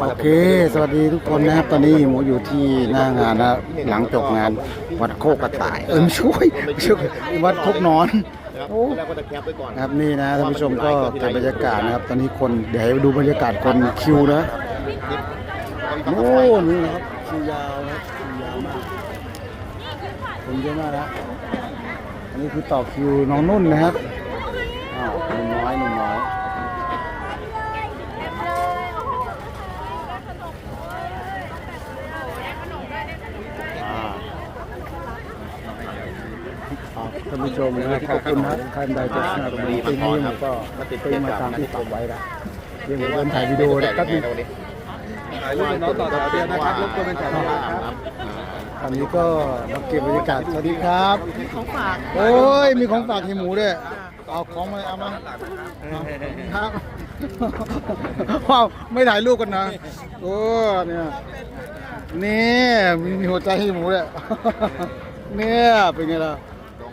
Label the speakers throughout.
Speaker 1: โอเค สวัสดีทุกคนนะครับ ตอนนี้หมูอยู่ที่หน้างานนะหลังจบงานวัดโคกกระต่าย เออไม่ช่วยไม่ช่วยวัดโคกนอนโอ้
Speaker 2: แล้วก็จะแคปไว้ก่อน
Speaker 1: นะครับนี่นะท่านผู้ชมก็เก็บบรรยากาศนะครับ ตอนนี้คนเดี๋ยวให้ดูบรรยากาศคนคิวนะโอ้นี่นะครับคิวยาวนะคิวยาวมากคนเยอะมากนะอันนี้คือต่อคิวน้องนุ่นนะครับอ้าวหนุ่มน้อยหนุ่มน้อย อ่าครับ ท่านผู้ชมนะครับขอบคุณนะครับท่านใดจะสนับสนุนที่นี่มันก็เป็นมาตามที่ผมไว้ละเดี๋ยวผมเดินถ่ายวิดีโอนะครับนี่
Speaker 2: ถ่ายรูปน้องต่อแถวเดียวนะครับรบกวนเป็นแถวเดียวครับ
Speaker 1: ตอนนี้ก็มาเก็บบรรยากาศสวัสดีครับของฝากโอ้ยมีของฝากให้หมูด้วยเอาของมาเอามาเอาครับว้าวไม่ถ่ายรูปกันนะโอ้เนี่ยนี่มีมีหัวใจให้หมูด้วยเนี่ยเป็นไงล่ะ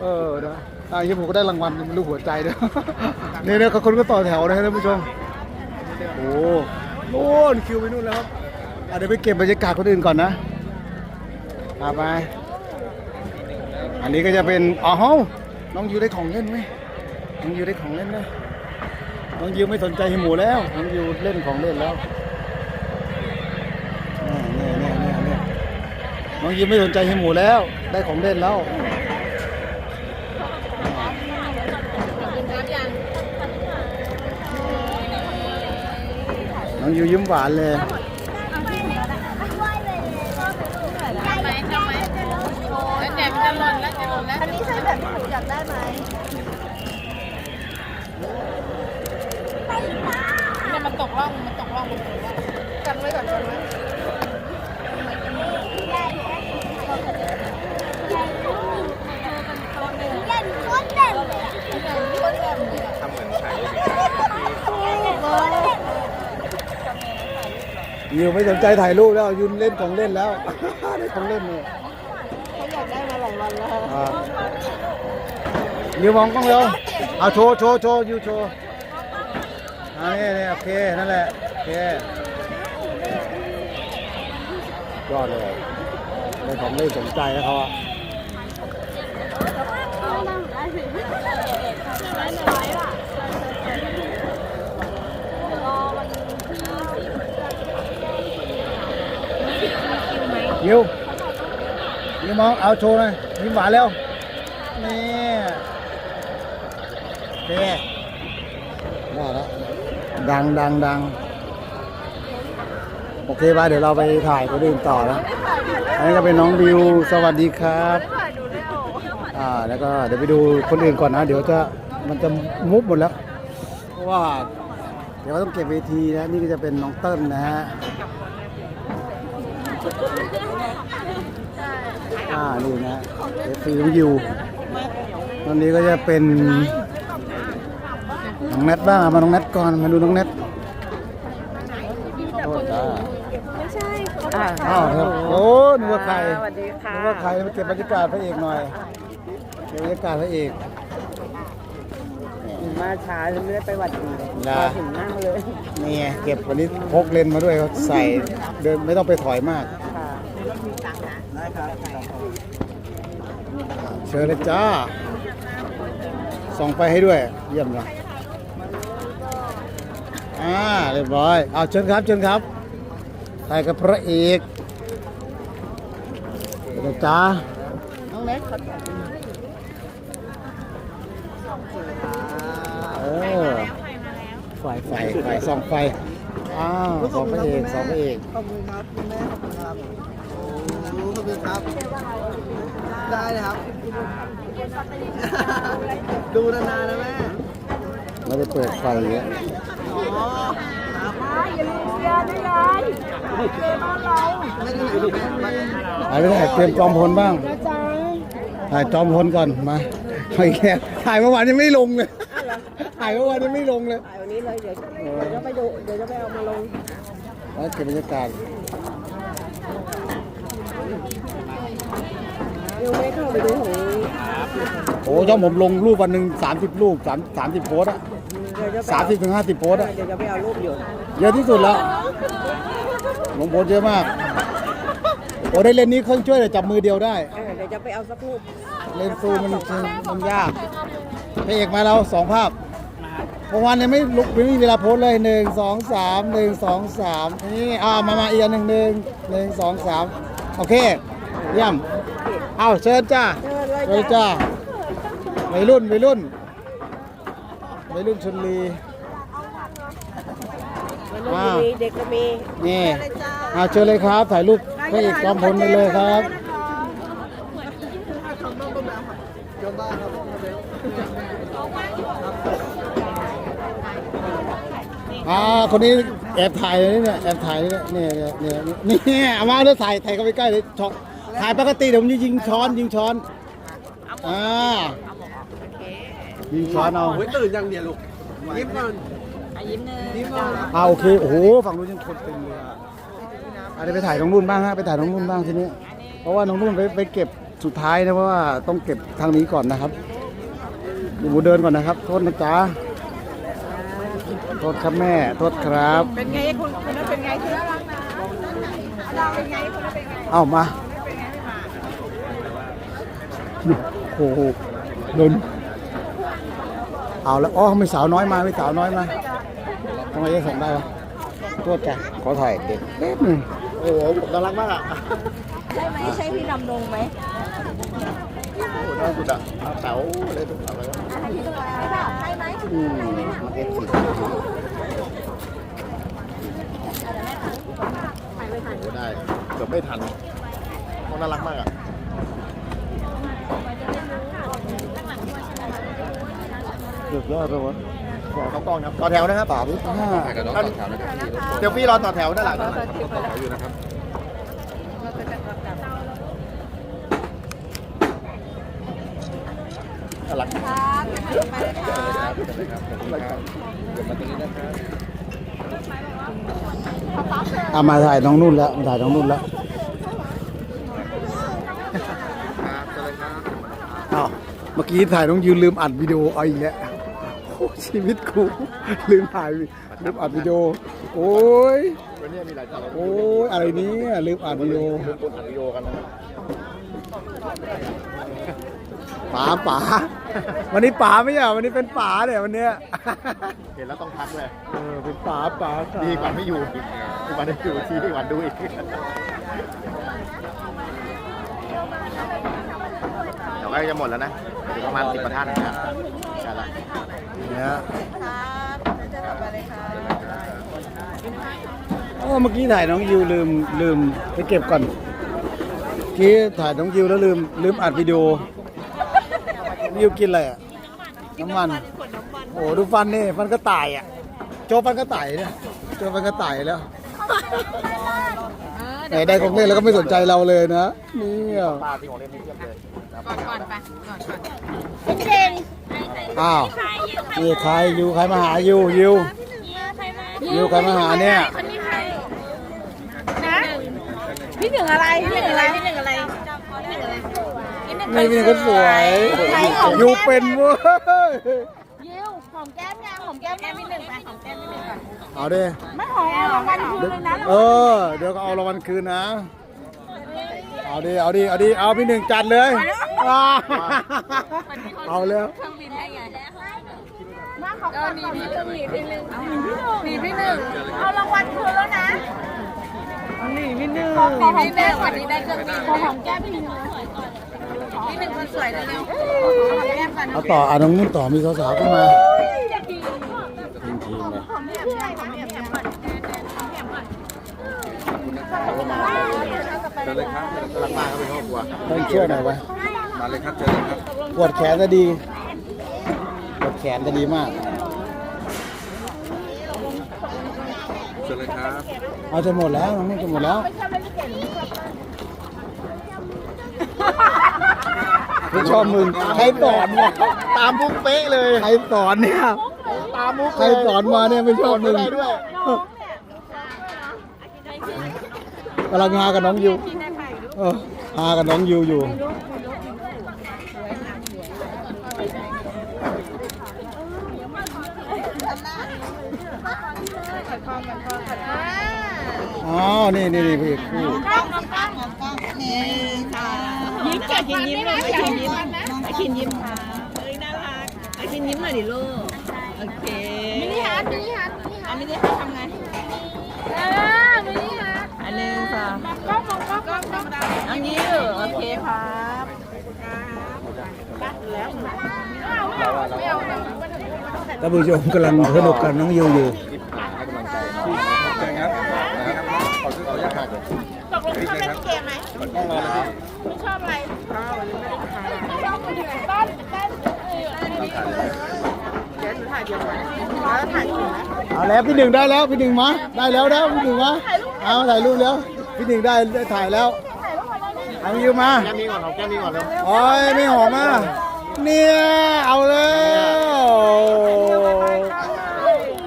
Speaker 1: เออนะทางที่ผมก็ได้รางวัลเป็นรูปหัวใจด้วยนี่เนี่ยคนก็ต่อแถวนะครับท่านผู้ชม โอ้โน่นคิวไปนู่นแล้วครับอะเดี๋ยวไปเก็บบรรยากาศคนอื่นก่อนนะพาไป อันนี้ก็จะเป็น อ๋อ น้องยูได้ของเล่นไหมน้องยูได้ของเล่นไหมน้องยูไม่สนใจหิหมูแล้ว น้องยูเล่นของเล่นแล้วเนี่ยเนี่ยเนี่ยเนี่ยน้องยิมไม่สนใจห้หมูแล้ว ได้ของเล่นแล้ว น้องยูยิ้มหวานเลย
Speaker 3: แจมจะหล่นแล้วจะหล่นแล้ว
Speaker 4: อันนี้ใช่แบบที่หนูอยากได้ไหม
Speaker 3: เนี่ยมันตกร่องมันตกร่อง
Speaker 4: กันไว้ก่อนกันไว้
Speaker 2: ทำเหมือนถ่ายรู ป
Speaker 1: ยูไม่สนใจถ่ายรูปแล้วยูเล่นของเล่นแล้ว ได้ของเล่นเลย
Speaker 4: เขาอยากได้มาหลายวันแล้ว
Speaker 1: อ่ายูมองกล้องเร็วเอาโชว์โชว์โชว์ยูโชว์อ่านี่นี่โอเคนั่นแหละโอเคยอดเลยได้ของเล่นสมใจแล้วเขาอะ ยิวยิวมองเอาโชว์หน่อยยิ้มหวานเร็วนี่เท่ว่าแล้วดังดังดังโอเคไปเดี๋ยวเราไปถ่ายคนอื่นต่อนะอันนี้ก็เป็นน้องบิวสวัสดีครับอ่าแล้วก็เดี๋ยวไปดูคนอื่นก่อนนะ เดี๋ยวจะมันจะมุบหมดแล้วเพราะว่า เดี๋ยวต้องเก็บเวทีนะนี่ก็จะเป็นน้องเติ้ลนะฮะ อ่านี่นะเอฟซีของยูตอนนี้ก็จะเป็นน้องแนทบ้างเอามาน้องแนทก่อนมาดูน้องแนทโอ้จ้า
Speaker 4: ไม่ใช่เขา
Speaker 3: อ่า
Speaker 1: อ้าวครับโอ้นึกว่าใคร
Speaker 3: สวัสดีค่ะ
Speaker 1: นึกว่าใครมาเก็บบรรยากาศพระเอกหน่อยเก็บบรรยากาศพระเอก
Speaker 3: มาช้าเลยไม่ได้ไปหวัดดีเลย
Speaker 1: นะ
Speaker 3: มาถึงนั่งเลย
Speaker 1: นี่ไงเก็บวันนี้พกเลนส์มาด้วยเขาใส่เดินไม่ต้องไปถอยมาก
Speaker 3: ค่ะ
Speaker 1: เชิญเลยจ้า ส่องไปให้ด้วย เยี่ยมเลยอ่าเรียบร้อย เอาเชิญครับ เชิญครับถ่ายกับพระเอกเชิญเลยจ้า
Speaker 3: น้องเล็กเขา
Speaker 1: โอ้ไฟไฟไฟส่องไฟ อ้าวส่องพระเอกส่องพระเอก
Speaker 2: ขอบคุณครับคุณแม่ขอบคุณครับโอ้ขอบคุณครับ ได้เลยครับ ดูนานๆนะแม่
Speaker 1: ไม่ได้เปิดไฟเยอะ
Speaker 2: อ๋อครับ
Speaker 4: อย่าลืมเชียร์ด้วยยายเชียร์บ้านเรา
Speaker 2: ไม่ได้ไหนครับแม่
Speaker 1: ถ่ายไปถ่ายเตรียมจอมพลบ้าง
Speaker 4: นะจ๊ะ
Speaker 1: ถ่ายจอมพลก่อนมาเอาอีกแล้วถ่ายเมื่อวานยังไม่ลงเลยถ่ายเมื่อวานยังไม่ลงเลย
Speaker 3: ถ่ายวันนี้เลยเดี๋ยวเดี๋ยวจะไปดูเดี๋ยวจะไปเอามาลง
Speaker 1: แล้วเก็บบรรยากาศ
Speaker 3: เดี๋ ยวไม่เข้าไปดูของ
Speaker 1: โอ้ช่องผมลงรูปวันหนึ่งสามสิบรูปสามสามสิบโพสต์อะ
Speaker 3: เดี๋ยวจะไป
Speaker 1: สามสิบถึงห้าสิบโพสต์อะ
Speaker 3: เดี๋ยวจะไปเอารูปอยู่
Speaker 1: เยอะที่สุดแล้ว
Speaker 4: เง
Speaker 1: โพสเยอะมาก โอ้ได้เล่นนี้เครื่องช่วยแต่จับมือเดียวได้
Speaker 3: เออเดี๋ยวจะไปเอาสักรูป
Speaker 1: เล่นซูมมันมันยากพระเอกมาเราสองภาพเมื่อวานยังไม่ลุกไม่มีเวลาโพสเลยหนึ่งสองสามหนึ่งสองสามนี่อ่ามามาอีกอันหนึ่งหนึ่งหนึ่งสองสามโอเคเยี่ยม เอาเชิญจ้า
Speaker 3: เชิญเลย
Speaker 1: เชิญจ้าวัยรุ่นวัยรุ่นวัยรุ่นชนลี
Speaker 3: มันก็มีเด็กก็มี
Speaker 1: นี่เอาเชิญเลยครับ ถ่ายรูปพระเอกจอมพลไปเลยครับ
Speaker 2: จนได้ครับ
Speaker 1: อ่าคนนี้แอบถ่ายเลยเนี่ยแอบถ่ายเลยเนี่ยเนี่ยเนี่ยเนี่ยนี่เอามาแล้วถ่ายถ่ายเข้าไปใกล้เลยช็อต ถ่ายปกติเดี๋ยวผมจะยิงช้อน ยิงช้อนอ่ายิงช้อนเอา
Speaker 2: เฮ้ยตื่นยังเนี่ยลูกยิ้มก่อน
Speaker 3: ยิ้มเนย
Speaker 2: ยิ้มก่อน
Speaker 1: อ่าโอเคโอ้โหฝั่งนู้นยังคนเต็มเลยอะอะเดี๋ยวไปถ่ายน้องนุ่นบ้างฮะไปถ่ายน้องนุ่นบ้างทีนี้ เพราะว่าน้องนุ่นไปไปเก็บสุดท้ายนะเพราะว่าต้องเก็บทางนี้ก่อนนะครับดูเดินก่อนนะครับโทษนะจ๊ะโทษครับแม่โทษครับ
Speaker 4: เป็นไงคุณคนนั้นเป็นไงคือน่ารักนะเราเป็นไงคนนั้นเป็นไง
Speaker 1: เอามา โอ้โหโดนเอาแล้วอ๋อไม่สาวน้อยมาไม่สาวน้อยมาทำไมยังส่งได้วะโทษจ้ะขอถ่ายเด็กแป๊บหนึง
Speaker 2: โอ้โหน่ารักมากอะ
Speaker 3: ใช่ไหมใช่พี่ดำดงไหม
Speaker 2: โอ้โหน่าสุดอะเต๋าอะไรตุ๊กอะไรวะ
Speaker 3: ใช่ไหม
Speaker 1: อืม
Speaker 2: เอฟซีโอ้โหได้เกือบไม่ทันเขาน่ารักมากอะ
Speaker 1: สุดยอดเลยวะ
Speaker 2: เขากล้องนะครับต่อแถวนะครับ
Speaker 1: สามห้า
Speaker 2: เดี๋ยวพี่รอต่อแถวด้านหลังนะน่ารัก
Speaker 1: เอามาถ่ายน้องนุ่นแล้วมาถ่ายน้องนุ่นแล้วอ้าวเมื่อกี้ถ่ายน้องยืนลืมอัดวิดีโอเอาอีกแล้วโอ้ ชีวิตกูลืมถ่ายลืมอัดวิดีโอโอ้ย
Speaker 2: วันนี้มีหลายตอน
Speaker 1: โอ้ยอะไรเนี้ลืมอัดวิดีโอ
Speaker 2: คนอัดวิดีโอกันนะครับ
Speaker 1: ป๋าป๋าวันนี้ป๋าไม่ใช่เหรอวันนี้เป็นป๋าเนี่ยวันเนี้ย
Speaker 2: เห็นแล้วต้องทักเลย
Speaker 1: เออเป็นป๋าป๋าค่ะ
Speaker 2: ดีกว่าไม่อยู่ดีกว่าได้อยู่ที่ดีกว่าดูอีกเดี๋ยวใกล้จะหมดแล้วนะอีกประมาณสิบกว่าท่านนะครับใช่ละ
Speaker 1: เนี่ย
Speaker 4: ครับจะทำอะไรคะ
Speaker 1: โอ้เมื่อกี้ถ่ายน้องยิวลืมลืมไปเก็บก่อนเมื่อกี้ถ่ายน้องยิวแล้วลืมลืมอัดวิดีโอยิวกินอะไรอะน้ำมัน โอ้ดูฟันนี่ฟันก็ตายอะโจฟันก็ตายเนี่ยโจฟันก็ตายแล้วไหนได้ของเล่นแล้วก็ไม่สนใจเราเลยนะเนี่ย
Speaker 2: ป้าที่ของเล่นไม่เทียบเลย
Speaker 4: เป็นเก่ง
Speaker 1: อ้าวนี่ใครยูใครมาหายูยูยูใครมาหาเนี่ย
Speaker 4: คนนี้ใครนะพี่หนึ่งอะไรพี่หนึ่งอะไรพี่หนึ่งอะไรพี่หนึ่งอะไรพี่หนึ่ง
Speaker 1: นี่เป็นคนสวยยูเป็นเว้ย
Speaker 4: ยิวหอมแก้มยังหอมแก้มแก้มพี่หนึ่งไปหอมแก้มพี่หนึ่งก่อน
Speaker 1: เอาดิ
Speaker 4: ไม่หอมเอารางวัลคืนเลยนะ
Speaker 1: เออเดี๋ยวก็เอารางวัลคืนนะ เอาดิเอาดิเอาดิเอาพี่หนึ่งจัดเลยว้าเอาแล้ว
Speaker 4: เครื่องบินได้ไงมาขอบคุณหนีพี่หนึ่งหนีพี่หนึ่งหนีพี่หนึ่งเอารางวัลคืนแล้วนะหนีพี่หนึ่งขอหอมแก้มวันนี้ได้เครื่องบินขอหอมแก้มพี่หนึ่งพี่หนึ่งคนสวยเร็วๆหอมแก้มกัน
Speaker 1: เอาต่ออะน้องนุ่นต่อมีสาวๆเข้ามา
Speaker 2: ทีมทีมเลย
Speaker 4: หอมแก้มใช่หอมแก้มก่อนหอมแก้มก่อน
Speaker 2: เจอเลยครับรักมากครับเป็นครอบครัว
Speaker 1: ต้องช่วยหน่อยวะ
Speaker 2: มาเลยครับเจอเลยครับ
Speaker 1: ปวดแขนจะดีปวดแขนจะดีมาก
Speaker 2: เจอเลยครับ
Speaker 1: เอาจะหมดแล้วน้องนุ่นจะหมดแล้วไม่ชอบมึงใครสอนวะ
Speaker 2: ตามมุกเป๊ะเลย
Speaker 1: ใครสอนเนี่ย
Speaker 2: ตามมุก
Speaker 1: ใครสอนมาเนี่ยไม่ชอบมึง
Speaker 2: ได้ด้วย
Speaker 1: กำลังหากับน้องยู เออหากับน้องยูอยู่
Speaker 4: อ่า
Speaker 1: อ๋อ นี่นี่นี่พี่คู่
Speaker 3: ยิ้มแกกินยิ้มเลยไอคินยิ้มไอคินยิ้มค่ะเฮ้ยน่ารักไอคินยิ้มหน่อยดิลูกโอเค
Speaker 4: มินิฮาร์ดมินิฮาร์ดมินิฮา
Speaker 3: อั
Speaker 4: ร์
Speaker 3: น
Speaker 4: ด
Speaker 3: นี้ได้ทำไง
Speaker 4: เออมินิฮาร์ด
Speaker 3: อันหนึงค่ะ
Speaker 4: กล้ องมองกล้องกล้องกล้อง
Speaker 3: อันนี้โอเคครับ
Speaker 4: ไม่เอา
Speaker 1: ท่านผู้ชมกำลังสนุกกับน้องยูอยู่
Speaker 4: ตกลงชอบเล่นเกมไหมไม่ชอบอะไรชอบมือถือต้นเต้นเดี๋ยวหนูถ่ายเดียวก่อนแล้วถ่ายถูกไหม
Speaker 1: เอาแล้วพี่หนึ่งได้แล้วพี่หนึ่งมาได้แล้วแล้วพี่หนึ่งมาเอาถ่ายรูปแล้ว พี่หนึ่งได้ได้ถ่ายแล้วเอายูมาแก้มนี้ก่อนเอาแก้มนี้ก่อนแล้วโอ้ยไม่หอมมาเนี่ยเอาแล้ว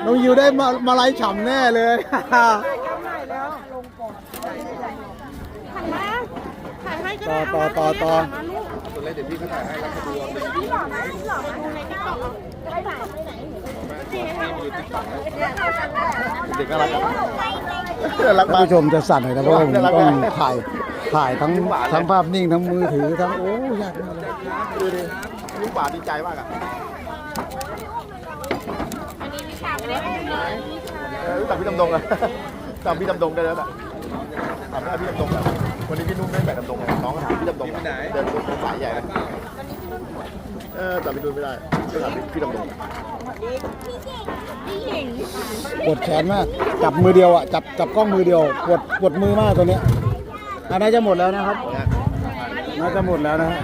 Speaker 1: น้องยูได้มามาไล่ฉ่ำแน่เลย
Speaker 4: ถ่ายให้ก็
Speaker 1: ต่อ
Speaker 4: ได้
Speaker 1: ต่อต่อต่อ
Speaker 2: เด็กน่ารัก
Speaker 1: ท่านผู้ชมจะสั่นหน่อยนะเพราะว่าผมต้องถ่ายถ่ายทั้งทั้งภาพนิ่งทั้งมือถือทั้งโอ้ยากมากเลย
Speaker 2: ดูดิลูกป่าดีใจมากอะ
Speaker 4: อันนี้มีฉากไม่ได้เป็นเลย
Speaker 2: เออรู้จักพี่ดำดงอะจำพี่ดำดงได้แล้วอะ ถามว่าพี่ดำดงอะวันนี้พี่นุ่มได้แบบดำดงอะน้องถามพี่ดำดงเดินบนสายใหญ่เลยเออแต่พี่นุ่นไม่ได้ก็ถามพี่ดำดง
Speaker 1: ปวดแขนมาก จับมือเดียวอะ จับจับกล้องมือเดียว ปวดปวดมือมากตัวเนี้ยอันน่าจะหมดแล้วนะครับน่าจะหมดแล้วนะฮะ